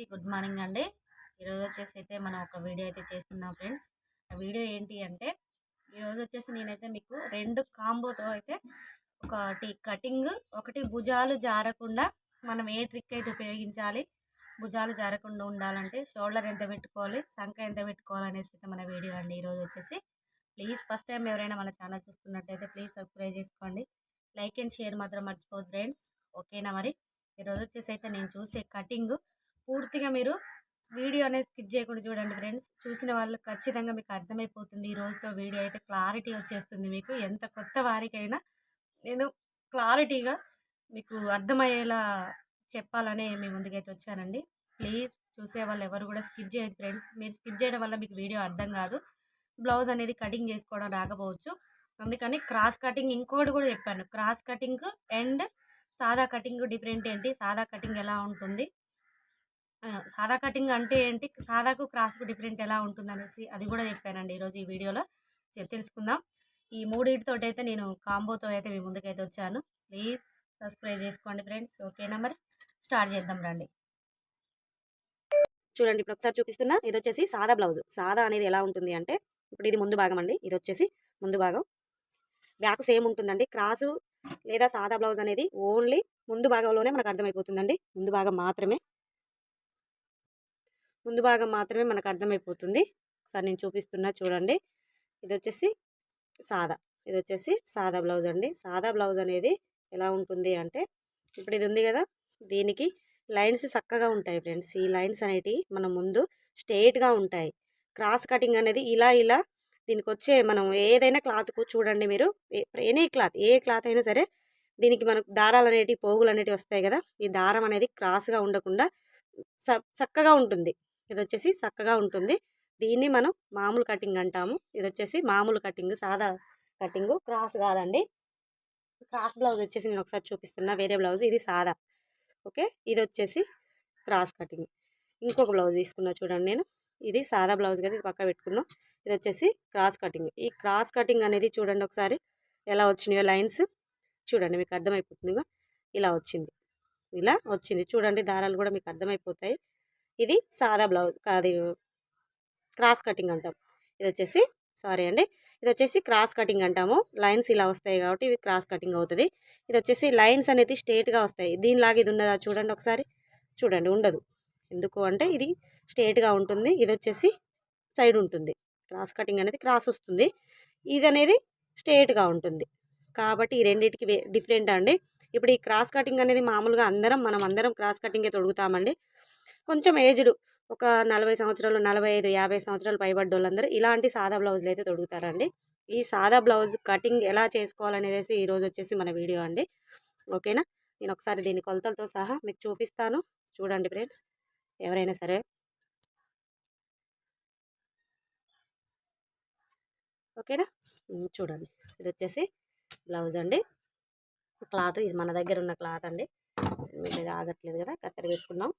అందరికీ good morning అండి. ఈరోజు వచ్చేసి అయితే మనం ఒక వీడియో అయితే చేస్తున్నాం ఫ్రెండ్స్. ఆ వీడియో ఏంటి అంటే ఈరోజు వచ్చేసి నేనైతే మీకు రెండు కాంబోతో అయితే ఒకటి కటింగ్ ఒకటి భుజాలు జారకుండా మనం ఏ ట్రిక్ అయితే ఉపయోగించాలి భుజాలు జారకుండా ఉండాలంటే షోల్డర్ ఎంత పెట్టుకోవాలి సంఖ ఎంత పెట్టుకోవాలి అనేసి అయితే మన వీడియో అండి ఈరోజు వచ్చేసి. ప్లీజ్ ఫస్ట్ టైం ఎవరైనా మన ఛానల్ చూస్తున్నట్టయితే ప్లీజ్ సబ్స్క్రైబ్ చేసుకోండి. లైక్ అండ్ షేర్ మాత్రం మర్చిపోదు ఫ్రెండ్స్. ఓకేనా మరి? ఈరోజు వచ్చేసి అయితే నేను చూసే కటింగ్ పూర్తిగా మీరు వీడియో అనేది స్కిప్ చేయకుండా చూడండి ఫ్రెండ్స్. చూసిన వాళ్ళు ఖచ్చితంగా మీకు అర్థమైపోతుంది. ఈ రోజుతో వీడియో అయితే క్లారిటీ వచ్చేస్తుంది మీకు. ఎంత కొత్త వారికైనా నేను క్లారిటీగా మీకు అర్థమయ్యేలా చెప్పాలనే మీ ముందుకైతే వచ్చానండి. ప్లీజ్ చూసే వాళ్ళు ఎవరు కూడా స్కిప్ చేయదు ఫ్రెండ్స్. మీరు స్కిప్ చేయడం వల్ల మీకు వీడియో అర్థం కాదు. బ్లౌజ్ అనేది కటింగ్ చేసుకోవడం రాకపోవచ్చు. అందుకని క్రాస్ కటింగ్ ఇంకోటి కూడా చెప్పాను. క్రాస్ కటింగ్ అండ్ సాదా కటింగ్ డిఫరెంట్ ఏంటి? సాదా కటింగ్ ఎలా ఉంటుంది? సాదా కటింగ్ అంటే ఏంటి? సాదాకు క్రాస్కు డిఫరెంట్ ఎలా ఉంటుందనేసి అది కూడా చెప్పానండి ఈరోజు ఈ వీడియోలో. తెలుసుకుందాం. ఈ మూడింటితో అయితే నేను కాంబోతో అయితే మీ ముందుకైతే వచ్చాను. ప్లీజ్ సబ్స్క్రైబ్ చేసుకోండి ఫ్రెండ్స్. ఓకేనా మరి? స్టార్ట్ చేద్దాం రండి. చూడండి ఇప్పుడు ఒకసారి చూపిస్తున్నా. ఇది వచ్చేసి సాదా బ్లౌజ్. సాదా అనేది ఎలా ఉంటుంది అంటే ఇప్పుడు ఇది ముందు భాగం అండి. ఇది వచ్చేసి ముందు భాగం. బ్యాక్ సేమ్ ఉంటుందండి. క్రాసు లేదా సాదా బ్లౌజ్ అనేది ఓన్లీ ముందు భాగంలోనే మనకు అర్థమైపోతుందండి. ముందు భాగం మాత్రమే. ముందు భాగం మాత్రమే మనకు అర్థమైపోతుంది. ఒకసారి నేను చూపిస్తున్నా చూడండి. ఇది వచ్చేసి సాదా. ఇది వచ్చేసి సాదా బ్లౌజ్ అండి. సాదా బ్లౌజ్ అనేది ఎలా ఉంటుంది అంటే ఇప్పుడు ఇది ఉంది కదా దీనికి లైన్స్ చక్కగా ఉంటాయి ఫ్రెండ్స్. ఈ లైన్స్ అనేటివి మన ముందు స్ట్రైట్గా ఉంటాయి. క్రాస్ కటింగ్ అనేది ఇలా ఇలా దీనికి వచ్చే మనం ఏదైనా క్లాత్కు చూడండి మీరు. ఎనీ క్లాత్ ఏ క్లాత్ అయినా సరే దీనికి మనకు దారాలు అనేటివి పోగులు అనేటివి వస్తాయి కదా ఈ దారం అనేది క్రాస్గా ఉండకుండా చక్కగా ఉంటుంది. ఇది వచ్చేసి చక్కగా ఉంటుంది. దీన్ని మనం మామూలు కటింగ్ అంటాము. ఇది వచ్చేసి మామూలు కటింగ్ సాదా కటింగ్. క్రాస్ కాదండి. క్రాస్ బ్లౌజ్ వచ్చేసి నేను ఒకసారి చూపిస్తున్నా. వేరే బ్లౌజ్ ఇది సాదా. ఓకే? ఇది వచ్చేసి క్రాస్ కటింగ్. ఇంకొక బ్లౌజ్ తీసుకున్నా చూడండి నేను. ఇది సాదా బ్లౌజ్ కదా ఇది పక్క పెట్టుకుందాం. ఇది వచ్చేసి క్రాస్ కటింగ్. ఈ క్రాస్ కటింగ్ అనేది చూడండి ఒకసారి ఎలా వచ్చినాయో లైన్స్. చూడండి మీకు అర్థమైపోతుందిగా. ఇలా వచ్చింది. ఇలా వచ్చింది. చూడండి దారాలు కూడా మీకు అర్థమైపోతాయి. ఇది సాదా బ్లౌజ్ కాదు క్రాస్ కటింగ్ అంటాం. ఇది వచ్చేసి సారీ అండి ఇది వచ్చేసి క్రాస్ కటింగ్ అంటాము. లైన్స్ ఇలా వస్తాయి కాబట్టి ఇవి క్రాస్ కటింగ్ అవుతుంది. ఇది వచ్చేసి లైన్స్ అనేది స్ట్రేట్గా వస్తాయి. దీనిలాగా ఇది ఉన్నదా చూడండి ఒకసారి. చూడండి ఉండదు. ఎందుకు అంటే ఇది స్ట్రేట్గా ఉంటుంది. ఇది వచ్చేసి సైడ్ ఉంటుంది. క్రాస్ కటింగ్ అనేది క్రాస్ వస్తుంది. ఇది అనేది స్ట్రేట్గా ఉంటుంది. కాబట్టి ఈ రెండింటికి వే- డిఫరెంట్ అండి? ఇప్పుడు ఈ క్రాస్ కటింగ్ అనేది మామూలుగా అందరం మనం అందరం క్రాస్ కటింగే తొడుగుతామండి. కొంచెం ఏజ్డ్ ఒక నలభై సంవత్సరాలు నలభై ఐదు యాభై సంవత్సరాలు పైబడ్డ వాళ్ళందరూ ఇలాంటి సాదా బ్లౌజులు అయితే తొడుగుతారండి. ఈ సాదా బ్లౌజ్ కటింగ్ ఎలా చేసుకోవాలనేది ఈరోజు వచ్చేసి మన వీడియో అండి. ఓకేనా? నేను ఒకసారి దీని కొలతలతో సహా మీకు చూపిస్తాను. చూడండి ఫ్రెండ్స్ ఎవరైనా సరే. ఓకేనా? చూడండి. ఇది వచ్చేసి బ్లౌజ్ అండి. క్లాత్ ఇది మన దగ్గర ఉన్న క్లాత్ అండి. మీద ఆగట్లేదు కదా కత్తెర పెట్టుకున్నాం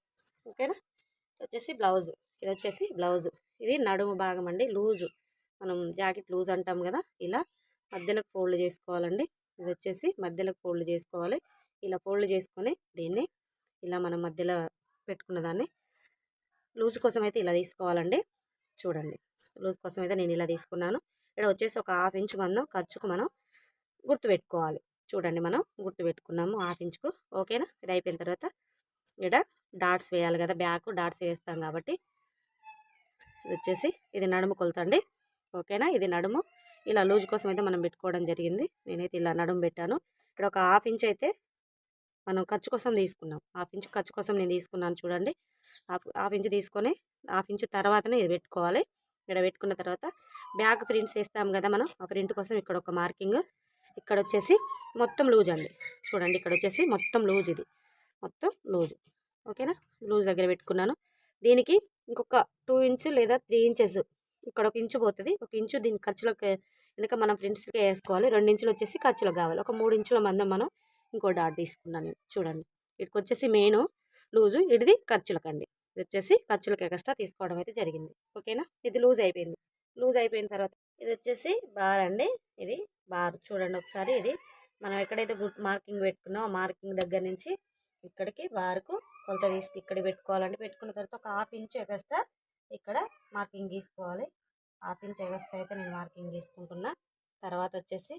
ఓకేనా? వచ్చేసి బ్లౌజ్. ఇది వచ్చేసి బ్లౌజ్. ఇది నడుము భాగం అండి లూజు. మనం జాకెట్ లూజ్ అంటాం కదా ఇలా మధ్యలోకి ఫోల్డ్ చేసుకోవాలండి. ఇది వచ్చేసి మధ్యలోకి ఫోల్డ్ చేసుకోవాలి. ఇలా ఫోల్డ్ చేసుకొని దీన్ని ఇలా మనం మధ్యలో పెట్టుకున్న దాన్ని లూజ్ కోసం అయితే ఇలా తీసుకోవాలండి. చూడండి. లూజ్ కోసం అయితే నేను ఇలా తీసుకున్నాను. ఇక్కడ వచ్చేసి ఒక హాఫ్ ఇంచ్ మనం ఖర్చుకు మనం గుర్తు పెట్టుకోవాలి చూడండి మనం గుర్తు పెట్టుకున్నాము హాఫ్ ఇంచుకు. ఓకేనా? ఇది అయిపోయిన తర్వాత ఇక్కడ డాట్స్ వేయాలి కదా బ్యాక్ డాట్స్ వేస్తాం కాబట్టి. ఇది వచ్చేసి ఇది నడుము కొలతండి ఓకేనా ఇది నడుము. ఇలా లూజ్ కోసం అయితే మనం పెట్టుకోవడం జరిగింది. నేనైతే ఇలా నడుము పెట్టాను. ఇక్కడ ఒక హాఫ్ ఇంచ్ అయితే మనం ఖర్చు కోసం తీసుకున్నాం. హాఫ్ ఇంచ్ ఖర్చు కోసం నేను తీసుకున్నాను చూడండి. హాఫ్ హాఫ్ ఇంచ్ తీసుకొని హాఫ్ ఇంచ్ తర్వాతనే ఇది పెట్టుకోవాలి. ఇక్కడ పెట్టుకున్న తర్వాత బ్యాక్ ప్రింట్స్ వేస్తాం కదా మనం. ఆ ప్రింట్ కోసం ఇక్కడ ఒక మార్కింగ్. ఇక్కడ వచ్చేసి మొత్తం లూజ్ అండి. చూడండి ఇక్కడ వచ్చేసి మొత్తం లూజ్ ఇది. మొత్తం లూజ్. ఓకేనా? లూజ్ దగ్గర పెట్టుకున్నాను. దీనికి ఇంకొక టూ ఇంచు లేదా త్రీ ఇంచెస్ ఇక్కడ ఒక ఇంచు పోతుంది. ఒక ఇంచు దీని ఖర్చులకు వెనక మనం ఫ్రెండ్స్కి వేసుకోవాలి. రెండు ఇంచులు వచ్చేసి ఖర్చులకు కావాలి. ఒక మూడు ఇంచుల మందం మనం ఇంకో డాట్ తీసుకున్నాను నేను. చూడండి. ఇక్కడికి వచ్చేసి మెయిన్ లూజు. ఇది ఖర్చులకండి ఇది వచ్చేసి ఖర్చులకు ఎక్స్ట్రా తీసుకోవడం అయితే జరిగింది. ఓకేనా? ఇది లూజ్ అయిపోయింది. లూజ్ అయిపోయిన తర్వాత ఇది వచ్చేసి బార్ అండి. ఇది బార్. చూడండి ఒకసారి ఇది. మనం ఎక్కడైతే గుడ్ మార్కింగ్ పెట్టుకున్నామో మార్కింగ్ దగ్గర నుంచి ఇక్కడికి బార్కు కొలత తీసుకు ఇక్కడ పెట్టుకోవాలంటే పెట్టుకున్న తర్వాత ఒక హాఫ్ ఇంచ్ ఎగస్ట్రా ఇక్కడ మార్కింగ్ గీసుకోవాలి. హాఫ్ ఇంచ్ ఎగస్ట్రా అయితే నేను మార్కింగ్ గీసుకుంటున్నా. తర్వాత వచ్చేసి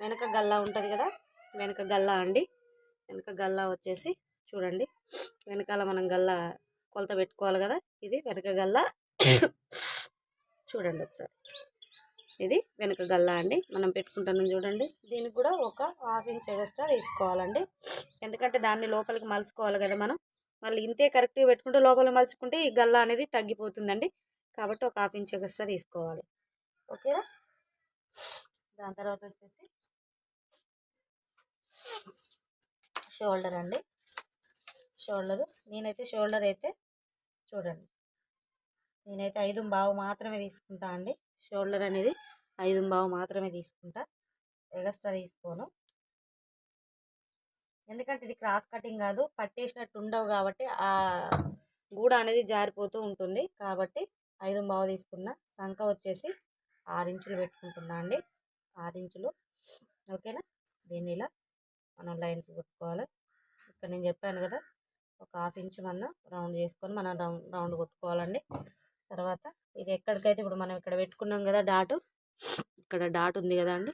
వెనక గల్లా ఉంటుంది కదా వెనక గల్లా అండి. వెనక గల్లా వచ్చేసి చూడండి. వెనకాల మనం గల్లా కొలత పెట్టుకోవాలి కదా ఇది వెనక గల్లా. చూడండి ఒకసారి. ఇది వెనక గల్లా అండి. మనం పెట్టుకుంటున్నాం చూడండి. దీనికి కూడా ఒక హాఫ్ ఇంచ్ ఎక్స్ట్రా తీసుకోవాలండి. ఎందుకంటే దాన్ని లోపలికి మలుచుకోవాలి కదా మనం. మళ్ళీ ఇంతే కరెక్ట్గా పెట్టుకుంటే లోపల మలుచుకుంటే ఈ గల్లా అనేది తగ్గిపోతుందండి. కాబట్టి ఒక హాఫ్ ఇంచ్ ఎక్స్ట్రా తీసుకోవాలి. ఓకేనా? దాని తర్వాత వచ్చేసి షోల్డర్ అండి. షోల్డర్. నేనైతే షోల్డర్ అయితే చూడండి. నేనైతే ఐదు బావు మాత్రమే తీసుకుంటా అండి. షోల్డర్ అనేది ఐదు బావు మాత్రమే తీసుకుంటా. ఎగస్ట్రా తీసుకోను. ఎందుకంటే ఇది క్రాస్ కటింగ్ కాదు పట్టేసినట్టు ఉండవు కాబట్టి ఆ గూడ అనేది జారిపోతూ ఉంటుంది. కాబట్టి ఐదు బావు తీసుకున్న సంఖ వచ్చేసి ఆరు ఇంచులు పెట్టుకుంటున్నా అండి. ఆరు ఇంచులు. ఓకేనా? దీన్ని ఇలా మనం లైన్స్ కొట్టుకోవాలి. ఇక్కడ నేను చెప్పాను కదా ఒక హాఫ్ ఇంచ్ మందం రౌండ్ చేసుకొని మనం రౌండ్ రౌండ్ కొట్టుకోవాలండి. తర్వాత ఇది ఎక్కడికైతే ఇప్పుడు మనం ఇక్కడ పెట్టుకున్నాం కదా డాటు ఇక్కడ డాట్ ఉంది కదా అండి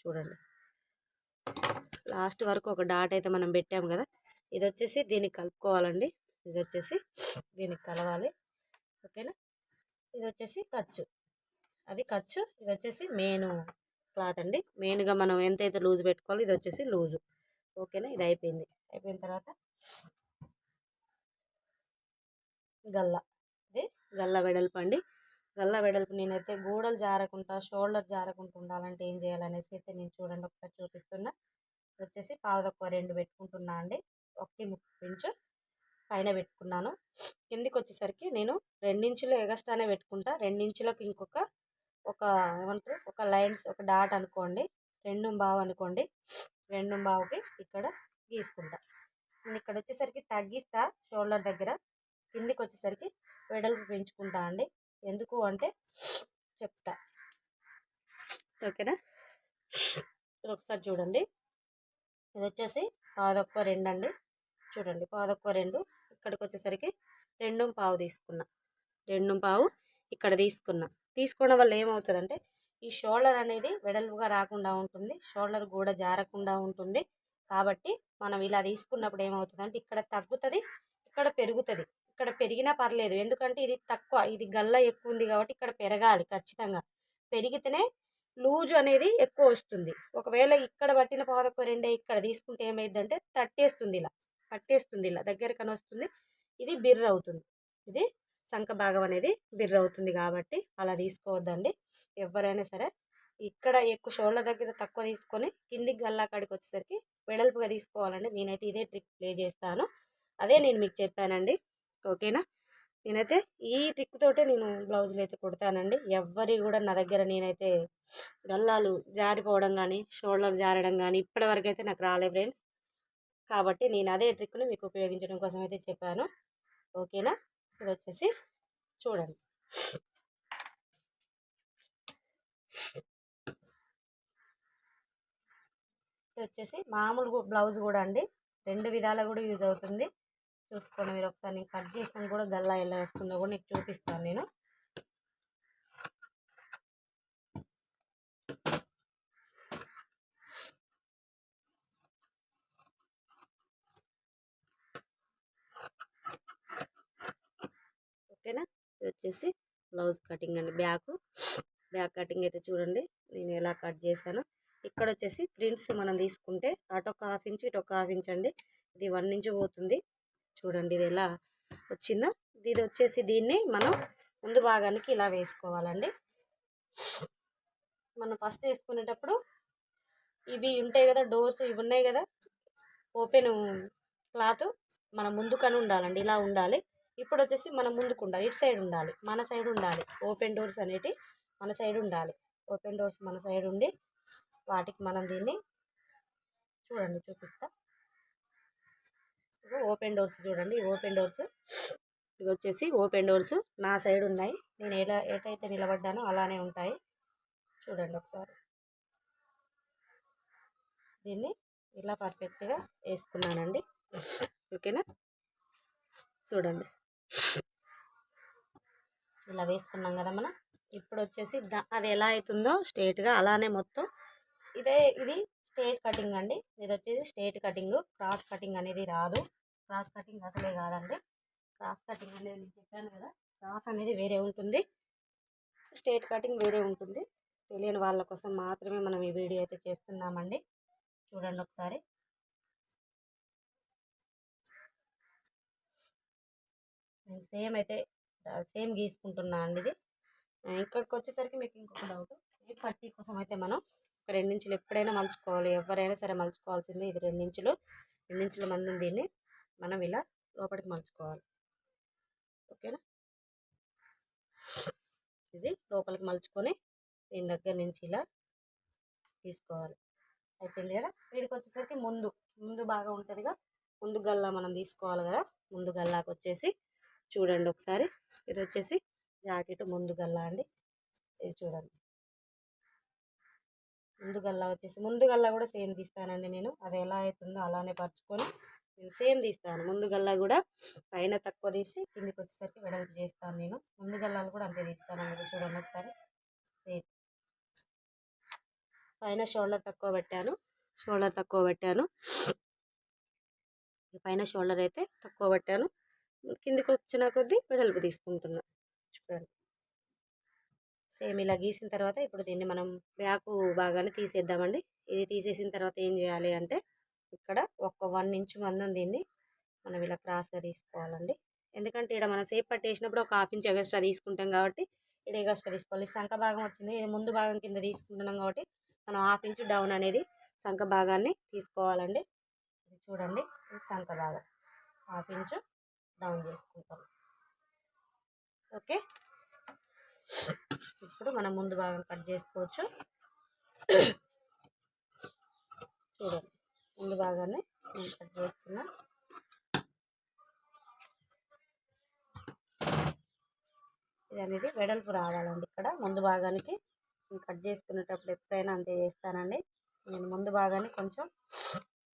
చూడండి. లాస్ట్ వరకు ఒక డాట్ అయితే మనం పెట్టాము కదా ఇది వచ్చేసి దీనికి కలుపుకోవాలండి. ఇది వచ్చేసి దీనికి కలవాలి ఓకేనా? ఇది వచ్చేసి ఖర్చు. అది ఖర్చు ఇది వచ్చేసి మెయిన్ క్లాత్ అండి. మెయిన్గా మనం ఎంతైతే లూజ్ పెట్టుకోవాలో ఇది వచ్చేసి లూజు. ఓకేనా? ఇది అయిపోయింది. అయిపోయిన తర్వాత గల్లా. గల్ల వెడల్పు అండి. గల్ల వెడల్పు నేనైతే గోడలు జారకుండా షోల్డర్ జారకుండా ఉండాలంటే ఏం చేయాలనేసి అయితే నేను చూడండి ఒకసారి చూపిస్తున్నా. వచ్చేసి పావు తక్కువ రెండు పెట్టుకుంటున్నా అండి. ఒకటి ముప్పై ఇంచు పైన పెట్టుకున్నాను. కిందికి వచ్చేసరికి నేను రెండించులు ఎగస్ట్రానే పెట్టుకుంటా. రెండించులకు ఇంకొక ఒక ఏమంటారు? ఒక లైన్స్ ఒక డాట్ అనుకోండి. రెండు బావు అనుకోండి. రెండు బావుకి ఇక్కడ గీసుకుంటా. నేను ఇక్కడ వచ్చేసరికి తగ్గిస్తా షోల్డర్ దగ్గర. కిందికి వచ్చేసరికి వెడల్పు పెంచుకుంటా అండి. ఎందుకు అంటే చెప్తా. ఓకేనా? ఒకసారి చూడండి. ఇది వచ్చేసి పాదొక్క రెండు అండి చూడండి పాదొక్క రెండు. ఇక్కడికి వచ్చేసరికి రెండు పావు తీసుకున్నా. రెండు పావు ఇక్కడ తీసుకున్నా. తీసుకోవడం వల్ల ఏమవుతుందంటే ఈ షోల్డర్ అనేది వెడల్పుగా రాకుండా ఉంటుంది. షోల్డర్ కూడా జారకుండా ఉంటుంది. కాబట్టి మనం ఇలా తీసుకున్నప్పుడు ఏమవుతుందంటే ఇక్కడ తగ్గుతుంది ఇక్కడ పెరుగుతుంది. ఇక్కడ పెరిగినా పర్లేదు. ఎందుకంటే ఇది తక్కువ ఇది గల్ల ఎక్కువ ఉంది కాబట్టి ఇక్కడ పెరగాలి ఖచ్చితంగా. పెరిగితేనే లూజు అనేది ఎక్కువ వస్తుంది. ఒకవేళ ఇక్కడ పట్టిన పాదొక్క రెండే ఇక్కడ తీసుకుంటే ఏమైందంటే తట్టేస్తుంది ఇలా పట్టేస్తుంది ఇలా దగ్గరకని వస్తుంది. ఇది బిర్ర అవుతుంది ఇది సంఖ భాగం అనేది బిర్ర అవుతుంది కాబట్టి అలా తీసుకోవద్దండి. ఎవరైనా సరే ఇక్కడ ఎక్కువ షోల్డర్ దగ్గర తక్కువ తీసుకొని కిందికి గల్లా కాడికి వచ్చేసరికి వెడల్పుగా తీసుకోవాలండి. నేనైతే ఇదే ట్రిక్ ప్లే చేస్తాను. అదే నేను మీకు చెప్పానండి. ఓకేనా? నేనైతే ఈ ట్రిక్ తోటే నేను బ్లౌజులు అయితే కుడతానండి. ఎవ్వరి కూడా నా దగ్గర నేనైతే గల్లాలు జారిపోవడం కానీ షోల్డర్ జారడం కానీ ఇప్పటివరకు అయితే నాకు రాలే ఫ్రెండ్స్. కాబట్టి నేను అదే ట్రిక్ను మీకు ఉపయోగించడం కోసం అయితే చెప్పాను. ఓకేనా? ఇది వచ్చేసి చూడండి. ఇది వచ్చేసి మామూలు బ్లౌజ్ కూడా అండి. రెండు విధాలు కూడా యూజ్ అవుతుంది. చూసుకోండి మీరు ఒకసారి నేను కట్ చేసినా కూడా గల్లా ఎలా వస్తుందో కూడా నీకు చూపిస్తాను నేను. ఓకేనా? వచ్చేసి బ్లౌజ్ కటింగ్ అండి. బ్యాక్ బ్యాక్ కటింగ్ అయితే చూడండి నేను ఎలా కట్ చేశాను. ఇక్కడ వచ్చేసి ప్రింట్స్ మనం తీసుకుంటే అటు ఒక హాఫ్ ఇంచ్ ఇటు ఒక హాఫ్ ఇంచ్ అండి. ఇది వన్ ఇంచ్ పోతుంది. చూడండి ఇది ఎలా వచ్చిందో. ఇది వచ్చేసి దీన్ని మనం ముందు భాగానికి ఇలా వేసుకోవాలండి. మనం ఫస్ట్ వేసుకునేటప్పుడు ఇవి ఉంటాయి కదా డోర్స్ ఇవి ఉన్నాయి కదా ఓపెన్ క్లాత్ మన ముందుకని ఉండాలండి ఇలా ఉండాలి. ఇప్పుడు వచ్చేసి మనం ముందుకు ఉండాలి ఇటు సైడ్ ఉండాలి మన సైడ్ ఉండాలి. ఓపెన్ డోర్స్ అనేటి మన సైడ్ ఉండాలి. ఓపెన్ డోర్స్ మన సైడ్ ఉండి వాటికి మనం దీన్ని చూడండి చూపిస్తా. ఓపెన్ డోర్స్ చూడండి ఓపెన్ డోర్స్. ఇవి వచ్చేసి ఓపెన్ డోర్స్. నా సైడ్ ఉన్నాయి. నేను ఎలా ఎటైతే నిలబడ్డానో అలానే ఉంటాయి. చూడండి ఒకసారి. దీన్ని ఇలా పర్ఫెక్ట్గా వేసుకున్నానండి. ఓకేనా? చూడండి. ఇలా వేసుకున్నాం కదా మనం. ఇప్పుడు వచ్చేసి దా- అది ఎలా అవుతుందో స్ట్రేట్గా అలానే మొత్తం. ఇదే ఇది స్ట్రేట్ కటింగ్ అండి. ఇది వచ్చేసి స్ట్రేట్ కటింగ్. క్రాస్ కటింగ్ అనేది రాదు. క్రాస్ కటింగ్ అసలే కాదండి. క్రాస్ కటింగ్ అనేది నేను చెప్పాను కదా క్రాస్ అనేది వేరే ఉంటుంది. స్ట్రేట్ కటింగ్ వేరే ఉంటుంది. తెలియని వాళ్ళ కోసం మాత్రమే మనం ఈ వీడియో అయితే చేస్తున్నామండి. చూడండి ఒకసారి. నేను సేమ్ అయితే సేమ్ గీసుకుంటున్నా అండి ఇది. ఇక్కడికి వచ్చేసరికి మీకు ఇంకొక డౌట్. ఈ పట్టీ కోసం అయితే మనం ఒక రెండించులు ఎప్పుడైనా మలుచుకోవాలి ఎవరైనా సరే మలుచుకోవాల్సింది ఇది రెండించులు. రెండించుల మంది దీన్ని మనం ఇలా లోపలికి మలుచుకోవాలి. ఓకేనా? ఇది లోపలికి మలుచుకొని దీని దగ్గర నుంచి ఇలా తీసుకోవాలి. అయిపోయింది కదా? వీడికి వచ్చేసరికి ముందు ముందు బాగా ఉంటుందిగా. ముందు గల్లా మనం తీసుకోవాలి కదా? ముందు గల్లాకి వచ్చేసి చూడండి ఒకసారి. ఇది వచ్చేసి జాకెట్ ముందు గల్లా అండి. ఇది చూడండి. ముందు గల్లా వచ్చేసి ముందు గల్లా కూడా సేమ్ తీస్తానండి నేను. అది ఎలా అవుతుందో అలానే పరుచుకొని నేను సేమ్ తీస్తాను. ముందు గల్లా కూడా పైన తక్కువ తీసి కిందికి వచ్చేసరికి వెడల్పు చేస్తాను నేను. ముందు గల్లాలు కూడా అంతే తీస్తానండి ఇది చూడండి ఒకసారి. సేమ్. పైన షోల్డర్ తక్కువ పెట్టాను షోల్డర్ తక్కువ పెట్టాను పైన షోల్డర్ అయితే తక్కువ పెట్టాను కిందికి వచ్చిన కొద్దీ వెడల్పు తీసుకుంటున్నా. చూడండి. సేమ్ ఇలా గీసిన తర్వాత ఇప్పుడు దీన్ని మనం బ్యాక్ బాగానే తీసేద్దామండి. ఇది తీసేసిన తర్వాత ఏం చేయాలి అంటే ఇక్కడ ఒక వన్ ఇంచ్ మందం దీన్ని మనం ఇలా క్రాస్గా తీసుకోవాలండి. ఎందుకంటే ఇక్కడ మనం సేప్ పట్టేసినప్పుడు ఒక హాఫ్ ఇంచ్ ఎగస్ట్రా తీసుకుంటాం కాబట్టి ఇక్కడ ఎగస్ట్రా తీసుకోవాలి. సంఖ భాగం వచ్చింది. ఇది ముందు భాగం కింద తీసుకుంటున్నాం కాబట్టి మనం హాఫ్ ఇంచ్ డౌన్ అనేది సంఖ భాగాన్ని తీసుకోవాలండి. ఇది చూడండి. ఇది సంఖ భాగం. హాఫ్ ఇంచ్ డౌన్ చేసుకుంటాం. ఓకే. ఇప్పుడు మనం ముందు భాగం కట్ చేసుకోవచ్చు. చూడండి. ముందు భాగాన్ని నేను కట్ చేస్తున్నా ఇది అనేది వెడల్పు రావాలండి ఇక్కడ. ముందు భాగానికి నేను కట్ చేసుకునేటప్పుడు ఎప్పుడైనా అంతే చేస్తానండి. నేను ముందు భాగాన్ని కొంచెం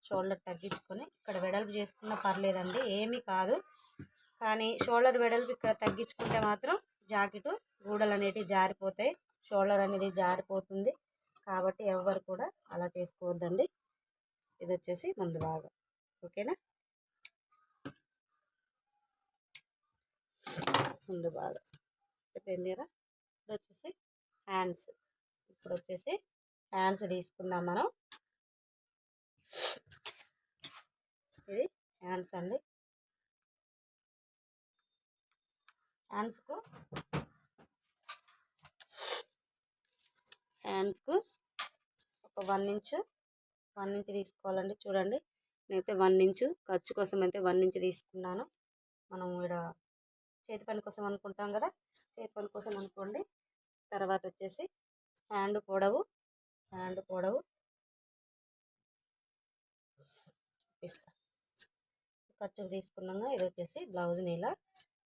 షోల్డర్ తగ్గించుకొని ఇక్కడ వెడల్పు చేసుకున్నా పర్లేదండి ఏమీ కాదు. కానీ షోల్డర్ వెడల్పు ఇక్కడ తగ్గించుకుంటే మాత్రం జాకెట్ గూడలు అనేటివి జారిపోతాయి. షోల్డర్ అనేది జారిపోతుంది. కాబట్టి ఎవరు కూడా అలా చేసుకోవద్దండి. ఇది వచ్చేసి ముందు భాగం. ఓకేనా? ముందు భాగం. చెప్పింది కదా? ఇది వచ్చేసి హ్యాండ్స్. ఇప్పుడు వచ్చేసి హ్యాండ్స్ తీసుకుందాం మనం. ఇది హ్యాండ్స్ అండి. హ్యాండ్స్కు హ్యాండ్స్కు ఒక వన్ ఇంచు వన్ ఇంచ్ తీసుకోవాలండి. చూడండి నేనైతే వన్ ఇంచు ఖర్చు కోసం అయితే వన్ ఇంచ్ తీసుకున్నాను. మనం ఇక్కడ చేతి పని కోసం అనుకుంటాం కదా చేతి పని కోసం అనుకోండి. తర్వాత వచ్చేసి హ్యాండ్ పొడవు హ్యాండ్ పొడవు. చూపిస్తా ఖర్చుకు తీసుకున్నాక ఇది వచ్చేసి బ్లౌజ్ని ఇలా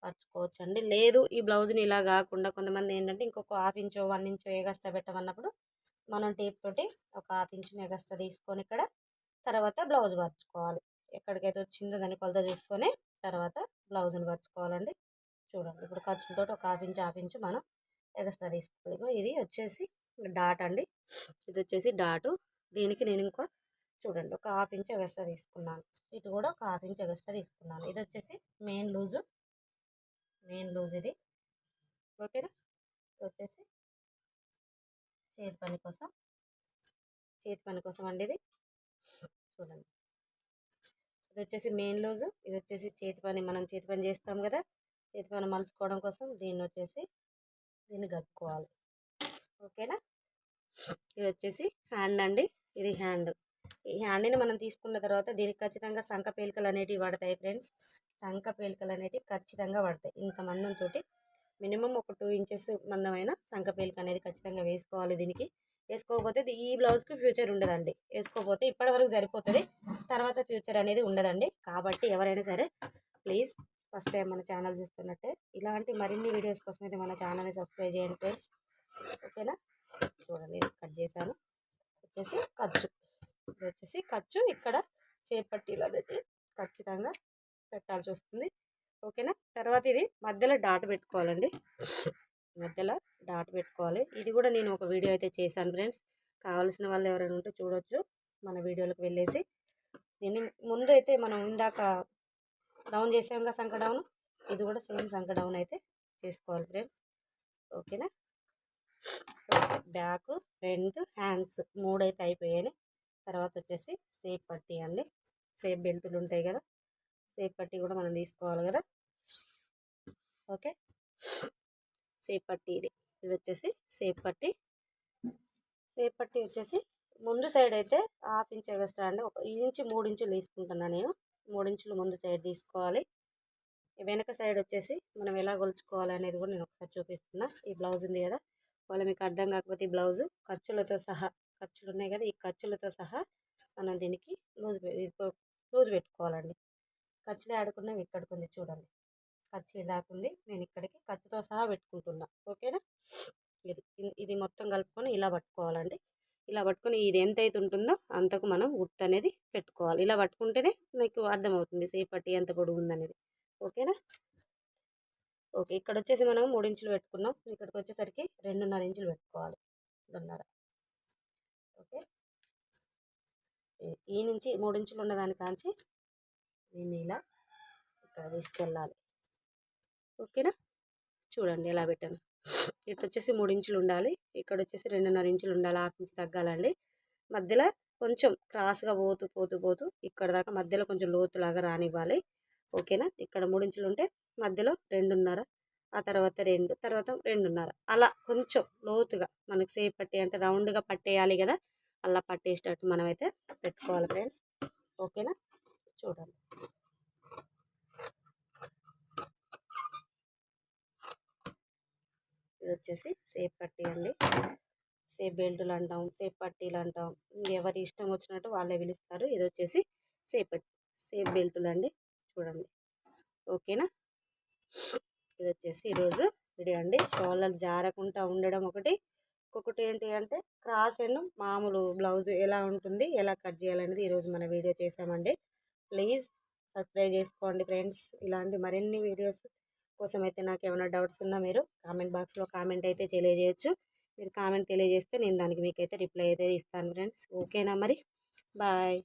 పరచుకోవచ్చండి. లేదు ఈ బ్లౌజ్ని ఇలా కాకుండా కొంతమంది ఏంటంటే ఇంకొక హాఫ్ ఇంచో వన్ ఇంచో ఎగస్ట్రా పెట్టమన్నప్పుడు మనం టేప్ తోటి ఒక హాఫ్ ఇంచ్ ఎగస్ట్రా తీసుకొని ఇక్కడ తర్వాత బ్లౌజ్ పరుచుకోవాలి. ఎక్కడికైతే వచ్చిందో దాన్ని కొలత చూసుకొని తర్వాత బ్లౌజ్ని పరుచుకోవాలండి. చూడండి ఇప్పుడు ఖర్చులతో ఒక హాఫ్ ఇంచ్ హాఫ్ ఇంచ్ మనం ఎగస్ట్రా తీసుకోవాలి ఇది వచ్చేసి డాట్ అండి. ఇది వచ్చేసి డాటు. దీనికి నేను ఇంకో చూడండి ఒక హాఫ్ ఇంచ్ ఎగస్ట్రా తీసుకున్నాను. ఇటు కూడా ఒక హాఫ్ ఇంచ్ ఎగస్ట్రా తీసుకున్నాను. ఇది వచ్చేసి మెయిన్ లూజు. మెయిన్ లూజ్ ఇది. ఓకేనా? వచ్చేసి చేతి పని కోసం. చేతి పని కోసం అండి ఇది. చూడండి. ఇది వచ్చేసి మెయిన్ లూజు. ఇది వచ్చేసి చేతి పని. మనం చేతి పని చేస్తాం కదా. చేతి పని మలుచుకోవడం కోసం దీన్ని వచ్చేసి దీన్ని కట్టుకోవాలి. ఓకేనా? ఇది వచ్చేసి హ్యాండ్ అండి. ఇది హ్యాండ్. ఈ హ్యాండ్ని మనం తీసుకున్న తర్వాత దీనికి ఖచ్చితంగా సంఖ పేలికలు అనేటివి పడతాయి ఫ్రెండ్స్. సంఖ పేలికలు అనేటివి ఖచ్చితంగా పడతాయి. ఇంత తోటి మినిమం ఒక టూ ఇంచెస్ మందమైన సంకపేలిక అనేది ఖచ్చితంగా వేసుకోవాలి దీనికి. వేసుకోకపోతే ఇది- ఈ బ్లౌజ్కి ఫ్యూచర్ ఉండదండి. వేసుకోకపోతే ఇప్పటివరకు సరిపోతుంది. తర్వాత ఫ్యూచర్ అనేది ఉండదండి. కాబట్టి ఎవరైనా సరే ప్లీజ్ ఫస్ట్ టైం మన ఛానల్ చూస్తున్నట్టే ఇలాంటి మరిన్ని వీడియోస్ కోసం అయితే మన ఛానల్ని సబ్స్క్రైబ్ చేయండి ఫ్రెండ్స్. ఓకేనా? చూడండి కట్ చేశాను. వచ్చేసి ఖర్చు. ఇది వచ్చేసి ఖర్చు. ఇక్కడ సేపట్టీలు అనేది ఖచ్చితంగా పెట్టాల్సి వస్తుంది. ఓకేనా? తర్వాత ఇది మధ్యలో డాట్ పెట్టుకోవాలండి. మధ్యలో డాట్ పెట్టుకోవాలి. ఇది కూడా నేను ఒక వీడియో అయితే చేశాను ఫ్రెండ్స్. కావాల్సిన వాళ్ళు ఎవరైనా ఉంటే చూడొచ్చు. మన వీడియోలకు వెళ్ళేసి. దీన్ని ముందు అయితే మనం ఇందాక డౌన్ చేసాం కదా సంక డౌన్? ఇది కూడా సేమ్ సంక డౌన్ అయితే చేసుకోవాలి ఫ్రెండ్స్. ఓకేనా? బ్యాక్ ఫ్రంట్ హ్యాండ్స్ మూడు అయితే అయిపోయాయి. తర్వాత వచ్చేసి సేప్ పట్టి అండి సేప్ బెల్టులు ఉంటాయి కదా? సేపట్టి కూడా మనం తీసుకోవాలి కదా. ఓకే. సేపట్టి ఇది. ఇది వచ్చేసి సేపట్టి సేపట్టి వచ్చేసి ముందు సైడ్ అయితే హాఫ్ ఇంచ్ ఎక్స్ట్రా అండి. ఒక ఇంచు మూడు ఇంచులు తీసుకుంటున్నాను నేను. మూడు ఇంచులు ముందు సైడ్ తీసుకోవాలి. వెనక సైడ్ వచ్చేసి మనం ఎలా కొలుచుకోవాలి అనేది కూడా నేను ఒకసారి చూపిస్తున్నా. ఈ బ్లౌజ్ ఉంది కదా. ఒకవేళ మీకు అర్థం కాకపోతే ఈ బ్లౌజు ఖర్చులతో సహా ఖర్చులు ఉన్నాయి కదా. ఈ ఖర్చులతో సహా మనం దీనికి లూజ్ లూజ్ పెట్టుకోవాలండి. ఖర్చులే ఆడుకున్నాం ఇక్కడికి ఉంది చూడండి. ఖర్చు ఇలాకుంది నేను ఇక్కడికి ఖర్చుతో సహా పెట్టుకుంటున్నా. ఓకేనా? ఇది ఇది మొత్తం కలుపుకొని ఇలా పట్టుకోవాలండి. ఇలా పట్టుకొని ఇది ఎంత అయితే ఉంటుందో అంతకు మనం గుర్తు అనేది పెట్టుకోవాలి. ఇలా పట్టుకుంటేనే మీకు అర్థమవుతుంది సేపటి ఎంత పొడుగు ఉందనేది. ఓకేనా? ఓకే ఇక్కడ వచ్చేసి మనం మూడు ఇంచులు పెట్టుకున్నాం. ఇక్కడికి వచ్చేసరికి రెండున్నర ఇంచులు పెట్టుకోవాలి. రెండున్నర. ఓకే. ఈ- ఈ నుంచి మూడు ఇంచులు ఉన్నదాని కాంచి దీన్ని ఇలా ఇక్కడ తీసుకెళ్ళాలి. ఓకేనా? చూడండి ఎలా పెట్టాను. ఇటు వచ్చేసి మూడు ఇంచులు ఉండాలి. ఇక్కడ వచ్చేసి రెండున్నర ఇంచులు ఉండాలి. హాఫ్ ఇంచు తగ్గాలండి. మధ్యలో కొంచెం క్రాస్గా పోతూ పోతూ పోతూ ఇక్కడ దాకా మధ్యలో కొంచెం లోతులాగా రానివ్వాలి. ఓకేనా? ఇక్కడ మూడు ఇంచులు ఉంటే మధ్యలో రెండున్నర ఆ తర్వాత రెండు తర్వాత రెండున్నర. అలా కొంచెం లోతుగా మనకు సేపు పట్టి అంటే రౌండ్గా పట్టేయాలి కదా? అలా పట్టేసేటట్టు మనమైతే పెట్టుకోవాలి ఫ్రెండ్స్. ఓకేనా? చూడండి ఇది వచ్చేసి సేప్ పట్టీ అండి. సేప్ బెల్టులు అంటాం సేప్ పట్టీలు అంటాం ఎవరి ఇష్టం వచ్చినట్టు వాళ్ళే పిలుస్తారు. ఇది వచ్చేసి సేప్ సేప్ బెల్టులు అండి. చూడండి. ఓకేనా? ఇది వచ్చేసి ఈరోజు వీడియో అండి. షోళ్ళలు జారకుండా ఉండడం ఒకటి. ఇంకొకటి ఏంటి అంటే క్రాస్ అండ్ మామూలు బ్లౌజ్ ఎలా ఉంటుంది ఎలా కట్ చేయాలనేది ఈరోజు మన వీడియో చేసామండి ప్లీజ్ సబ్స్క్రైబ్ చేసుకోండి ఫ్రెండ్స్. ఇలాంటి మరిన్ని వీడియోస్ కోసం అయితే నాకు ఏమైనా డౌట్స్ ఉన్నా మీరు కామెంట్ బాక్స్లో కామెంట్ అయితే తెలియజేయచ్చు. మీరు కామెంట్ తెలియజేస్తే నేను దానికి మీకైతే రిప్లై అయితే ఇస్తాను ఫ్రెండ్స్. ఓకేనా మరి? బాయ్.